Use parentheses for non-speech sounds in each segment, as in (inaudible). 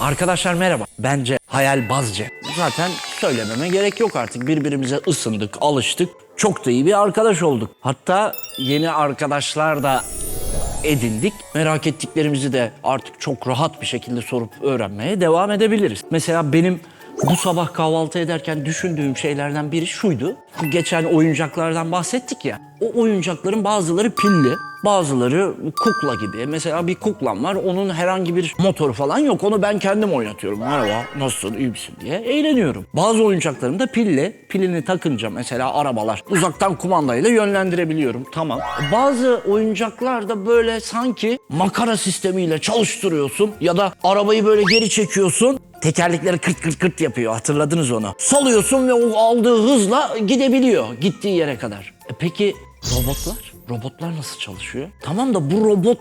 Arkadaşlar merhaba. Bence hayalbazca. Zaten söylememe gerek yok artık. Birbirimize ısındık, alıştık. Çok da iyi bir arkadaş olduk. Hatta yeni arkadaşlar da edindik. Merak ettiklerimizi de artık çok rahat bir şekilde sorup öğrenmeye devam edebiliriz. Mesela benim bu sabah kahvaltı ederken düşündüğüm şeylerden biri şuydu. Geçen oyuncaklardan bahsettik ya. O oyuncakların bazıları pilli, bazıları kukla gibi. Mesela bir kuklam var, onun herhangi bir motoru falan yok. Onu ben kendim oynatıyorum. Merhaba, nasılsın, iyi misin diye eğleniyorum. Bazı oyuncaklarım da pilli. Pilini takınca mesela arabalar uzaktan kumandayla yönlendirebiliyorum. Tamam. Bazı oyuncaklar da böyle sanki makara sistemiyle çalıştırıyorsun ya da arabayı böyle geri çekiyorsun. Tekerlekleri kırt kırt kırt yapıyor. Hatırladınız onu. Salıyorsun ve o aldığı hızla gidebiliyor gittiği yere kadar. E peki robotlar? Robotlar nasıl çalışıyor? Tamam da bu robot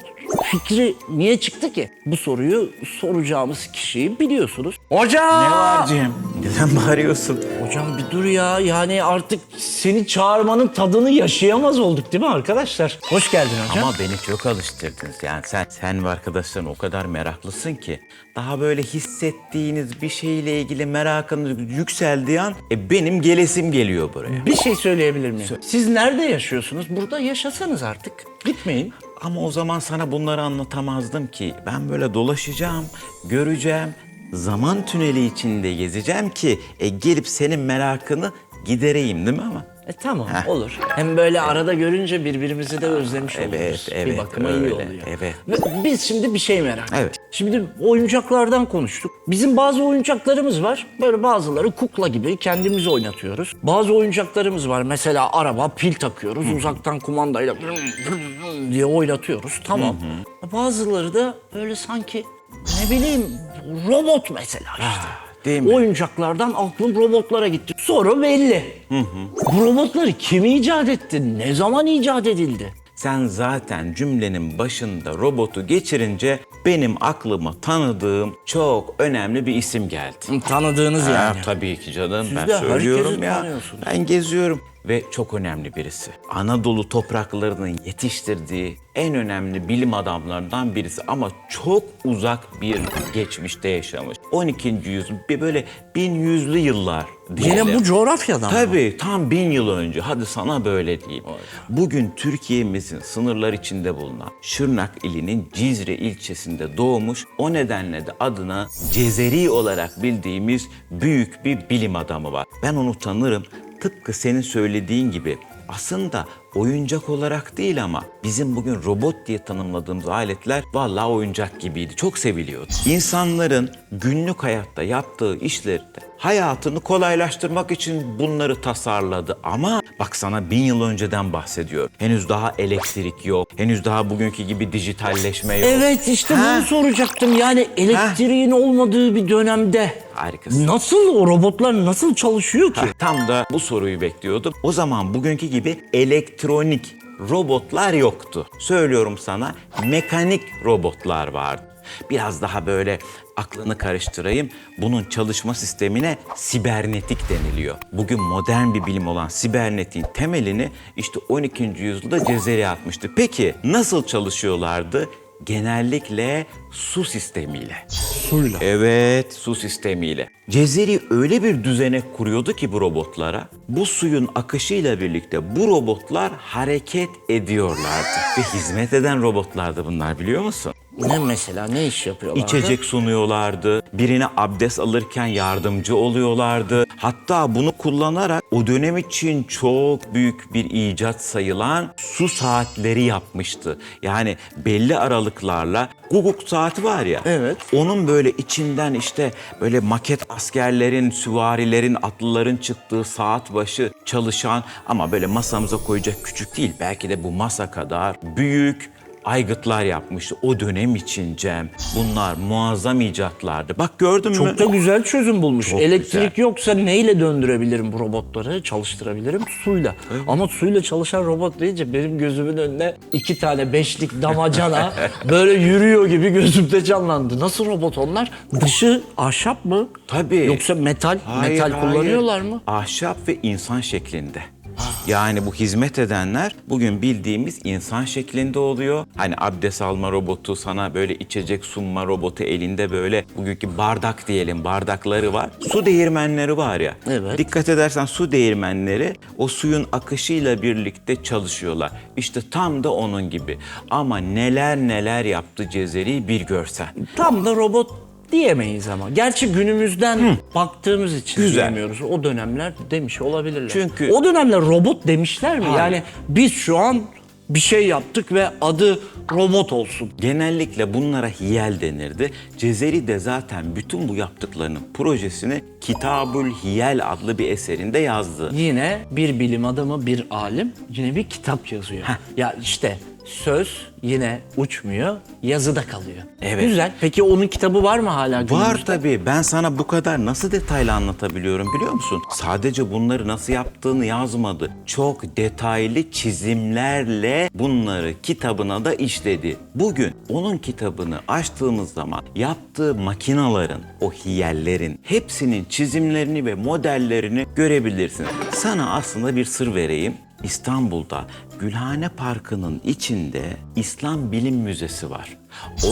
fikri niye çıktı ki? Bu soruyu soracağımız kişiyi biliyorsunuz. Hocam! Ne var Cem? Neden bağırıyorsun? Hocam bir dur ya. Yani artık seni çağırmanın tadını yaşayamaz olduk değil mi arkadaşlar? Hoş geldin hocam. Ama beni çok alıştırdınız. Yani sen, sen ve arkadaşların o kadar meraklısın ki daha böyle hissettiğiniz bir şeyle ilgili merakınız yükseldiği an e, benim gelesim geliyor buraya. Bir şey söyleyebilir miyim? Siz nerede yaşıyorsunuz? Burada yaşasanız artık. Gitmeyin. Ama o zaman sana bunları anlatamazdım ki. Ben böyle dolaşacağım, göreceğim, zaman tüneli içinde gezeceğim ki e, gelip senin merakını gidereyim değil mi ama? E tamam olur. Hem böyle arada görünce birbirimizi de özlemiş Evet, oluruz. bir evet, bakıma iyi öyle, oluyor. evet. Ve biz şimdi bir şey merak ettik. Evet. Şimdi oyuncaklardan konuştuk. Bizim bazı oyuncaklarımız var. Böyle bazıları kukla gibi kendimiz oynatıyoruz. Bazı oyuncaklarımız var. Mesela araba pil takıyoruz. Uzaktan kumandayla diye oynatıyoruz. Tamam. Bazıları da böyle sanki ne bileyim robot mesela işte. Değil mi? Oyuncaklardan aklım robotlara gitti. Soru belli. Bu robotları kim icat etti? Ne zaman icat edildi? Sen zaten cümlenin başında robotu geçirince benim aklıma tanıdığım çok önemli bir isim geldi. Tanıdığınız Ha, yani. tabii ki canım Siz ben de herkesi söylüyorum ya. tanıyorsunuz. Ben geziyorum ve çok önemli birisi. Anadolu topraklarının yetiştirdiği en önemli bilim adamlarından birisi ama çok uzak bir geçmişte yaşamış. 12. yüzyıl bir böyle 1100'lü yıllar diyelim. Yine bu coğrafyadan mı? Tabii tam bin yıl önce hadi sana böyle diyeyim. Bugün Türkiye'mizin sınırlar içinde bulunan Şırnak ilinin Cizre ilçesinde doğmuş. O nedenle de adına Cezeri olarak bildiğimiz büyük bir bilim adamı var. Ben onu tanırım. Tıpkı senin söylediğin gibi aslında oyuncak olarak değil ama bizim bugün robot diye tanımladığımız aletler vallahi oyuncak gibiydi. Çok seviliyordu. İnsanların günlük hayatta yaptığı işlerde hayatını kolaylaştırmak için bunları tasarladı ama bak sana bin yıl önceden bahsediyorum. Henüz daha elektrik yok. Henüz daha bugünkü gibi dijitalleşme yok. Evet işte Ha? bunu soracaktım. Yani elektriğin olmadığı bir dönemde Harikasın. nasıl o robotlar nasıl çalışıyor ki? Tam da bu soruyu bekliyordum. O zaman bugünkü gibi elektronik robotlar yoktu. Söylüyorum sana mekanik robotlar vardı. Biraz daha böyle aklını karıştırayım. Bunun çalışma sistemine sibernetik deniliyor. Bugün modern bir bilim olan sibernetiğin temelini işte 12. yüzyılda Cezeri atmıştı. Peki nasıl çalışıyorlardı? Genellikle su sistemiyle. Suyla. Evet, su sistemiyle. Cezeri öyle bir düzenek kuruyordu ki bu robotlara. Bu suyun akışıyla birlikte bu robotlar hareket ediyorlardı. Ve hizmet eden robotlardı bunlar biliyor musun? Ne mesela ne iş yapıyorlar? İçecek sunuyorlardı. Birine abdest alırken yardımcı oluyorlardı. Hatta bunu kullanarak o dönem için çok büyük bir icat sayılan su saatleri yapmıştı. Yani belli aralıklarla guguk saati var ya. Evet. Onun böyle içinden işte böyle maket askerlerin, süvarilerin, atlıların çıktığı saat başı çalışan ama böyle masamıza koyacak küçük değil. Belki de bu masa kadar büyük aygıtlar yapmıştı o dönem için Cem. Bunlar muazzam icatlardı. Bak gördün mü? Çok da güzel çözüm bulmuş. Çok Elektrik güzel. yoksa neyle döndürebilirim bu robotları? Çalıştırabilirim suyla. Ama suyla çalışan robot deyince benim gözümün önüne iki tane beşlik damacana (laughs) böyle yürüyor gibi gözümde canlandı. Nasıl robot onlar? Dışı ahşap mı? Tabii. Yoksa metal? Hayır, metal hayır. kullanıyorlar mı? Ahşap ve insan şeklinde. Yani bu hizmet edenler bugün bildiğimiz insan şeklinde oluyor. Hani abdest alma robotu, sana böyle içecek sunma robotu elinde böyle bugünkü bardak diyelim bardakları var. Su değirmenleri var ya. Evet. Dikkat edersen su değirmenleri o suyun akışıyla birlikte çalışıyorlar. İşte tam da onun gibi. Ama neler neler yaptı Cezeri bir görsen. Tam da robot diyemeyiz ama. Gerçi günümüzden baktığımız için Güzel. diyemiyoruz. O dönemler demiş olabilirler. Çünkü- o dönemler robot demişler mi? Hayır. Yani biz şu an bir şey yaptık ve adı robot olsun. Genellikle bunlara hiyel denirdi. Cezeri de zaten bütün bu yaptıklarının projesini Kitabül Hiyel adlı bir eserinde yazdı. Yine bir bilim adamı, bir alim yine bir kitap yazıyor. Ya işte söz yine uçmuyor, yazıda kalıyor. Evet. Güzel. Peki onun kitabı var mı hala Var günümüzde? tabii. Ben sana bu kadar nasıl detaylı anlatabiliyorum biliyor musun? Sadece bunları nasıl yaptığını yazmadı. Çok detaylı çizimlerle bunları kitabına da işledi. Bugün onun kitabını açtığımız zaman yaptığı makinaların, o hiyellerin hepsinin çizimlerini ve modellerini görebilirsin. Sana aslında bir sır vereyim. İstanbul'da Gülhane Parkı'nın içinde İslam Bilim Müzesi var.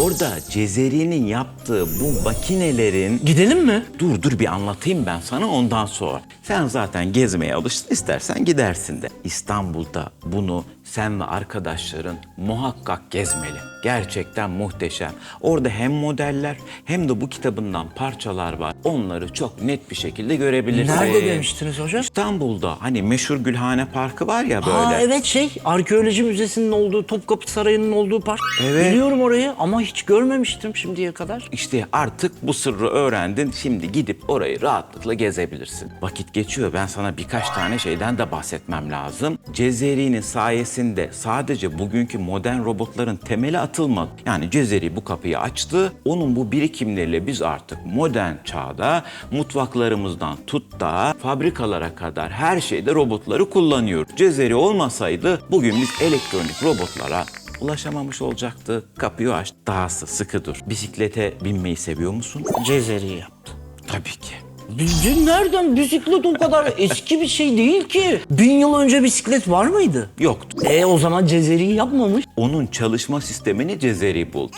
Orada Cezeri'nin yaptığı bu makinelerin Gidelim mi? Dur dur bir anlatayım ben sana ondan sonra. Sen zaten gezmeye alıştın istersen gidersin de. İstanbul'da bunu sen ve arkadaşların muhakkak gezmeli. Gerçekten muhteşem. Orada hem modeller hem de bu kitabından parçalar var. Onları çok net bir şekilde görebilirsin. Nerede demiştiniz hocam? İstanbul'da hani meşhur Gülhane Parkı var ya böyle. Aa evet şey arkeoloji müzesinin olduğu Topkapı Sarayı'nın olduğu park. Evet. Biliyorum orayı ama hiç görmemiştim şimdiye kadar. İşte artık bu sırrı öğrendin. Şimdi gidip orayı rahatlıkla gezebilirsin. Vakit geçiyor. Ben sana birkaç tane şeyden de bahsetmem lazım. Cezeri'nin sayesinde sadece bugünkü modern robotların temeli atılmadı. Yani Cezeri bu kapıyı açtı. Onun bu birikimleriyle biz artık modern çağda mutfaklarımızdan tut da fabrikalara kadar her şeyde robotları kullanıyoruz. Cezeri olmasaydı bugün biz elektronik robotlara ulaşamamış olacaktı. Kapıyı aç. Dahası sıkı dur. Bisiklete binmeyi seviyor musun? Cezeri yaptı. Tabii ki. Bizim nereden bisiklet o kadar eski bir şey değil ki. Bin yıl önce bisiklet var mıydı? Yoktu. E o zaman Cezeri'yi yapmamış. Onun çalışma sistemini Cezeri buldu.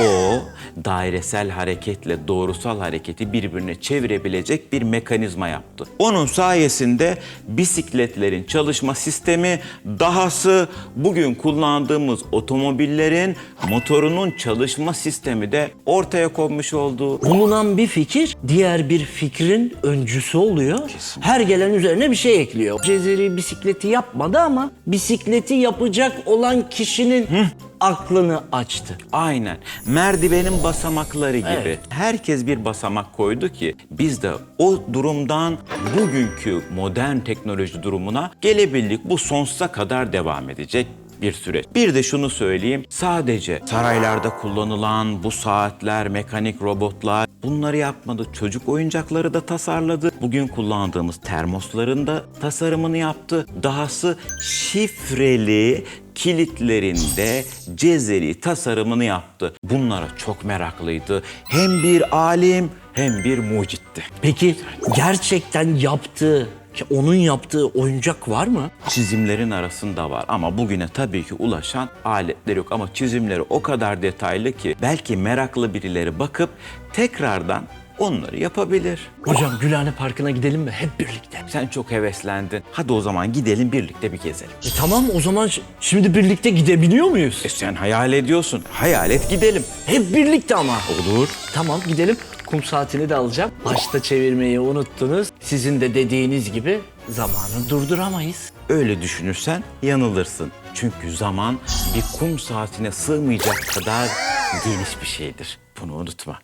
O dairesel hareketle doğrusal hareketi birbirine çevirebilecek bir mekanizma yaptı. Onun sayesinde bisikletlerin çalışma sistemi dahası bugün kullandığımız otomobillerin motorunun çalışma sistemi de ortaya konmuş oldu. Bulunan bir fikir diğer bir fikrin öncüsü oluyor. Her gelen üzerine bir şey ekliyor. Cezeri bisikleti yapmadı ama bisikleti yapacak olan kişinin aklını açtı. Aynen. Merdivenin basamakları gibi. Evet. Herkes bir basamak koydu ki biz de o durumdan bugünkü modern teknoloji durumuna gelebildik. Bu sonsuza kadar devam edecek bir süreç. Bir de şunu söyleyeyim. Sadece saraylarda kullanılan bu saatler, mekanik robotlar bunları yapmadı. Çocuk oyuncakları da tasarladı. Bugün kullandığımız termosların da tasarımını yaptı. Dahası şifreli kilitlerinde Cezeri tasarımını yaptı. Bunlara çok meraklıydı. Hem bir alim hem bir mucitti. Peki gerçekten yaptığı, ki onun yaptığı oyuncak var mı? Çizimlerin arasında var ama bugüne tabii ki ulaşan aletler yok ama çizimleri o kadar detaylı ki belki meraklı birileri bakıp tekrardan onları yapabilir. Hocam Gülhane Parkı'na gidelim mi hep birlikte? Sen çok heveslendin. Hadi o zaman gidelim birlikte bir gezelim. E tamam o zaman ş- şimdi birlikte gidebiliyor muyuz? E sen hayal ediyorsun. Hayal et gidelim. Hep birlikte ama. Olur. Tamam gidelim. Kum saatini de alacağım. Başta çevirmeyi unuttunuz. Sizin de dediğiniz gibi zamanı durduramayız. Öyle düşünürsen yanılırsın. Çünkü zaman bir kum saatine sığmayacak kadar geniş bir şeydir. Bunu unutma.